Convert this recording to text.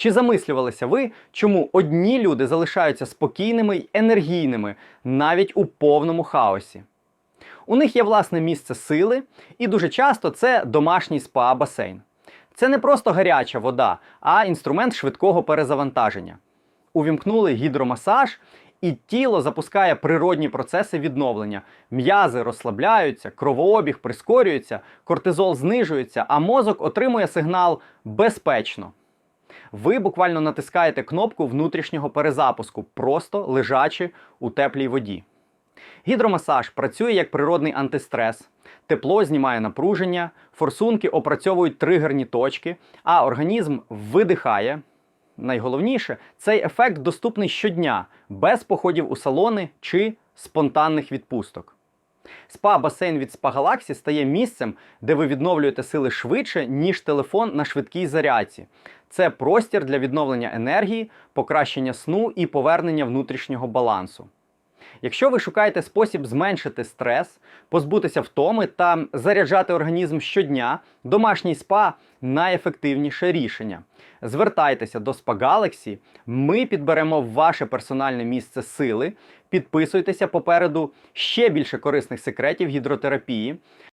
Чи замислювалися ви, чому одні люди залишаються спокійними й енергійними навіть у повному хаосі? У них є власне місце сили, і дуже часто це домашній спа-басейн. Це не просто гаряча вода, а інструмент швидкого перезавантаження. Увімкнули гідромасаж, і тіло запускає природні процеси відновлення. М'язи розслабляються, кровообіг прискорюється, кортизол знижується, а мозок отримує сигнал безпечно. Ви буквально натискаєте кнопку внутрішнього перезапуску, просто лежачи у теплій воді. Гідромасаж працює як природний антистрес. Тепло знімає напруження, форсунки опрацьовують тригерні точки, а організм видихає. Найголовніше, цей ефект доступний щодня, без походів у салони чи спонтанних відпусток. Спа-басейн від Spa Galaxy стає місцем, де ви відновлюєте сили швидше, ніж телефон на швидкій зарядці. Це простір для відновлення енергії, покращення сну і повернення внутрішнього балансу. Якщо ви шукаєте спосіб зменшити стрес, позбутися втоми та заряджати організм щодня, домашній спа найефективніше рішення. Звертайтеся до Spa Galaxy, ми підберемо ваше персональне місце сили. Підписуйтеся попереду ще більше корисних секретів гідротерапії.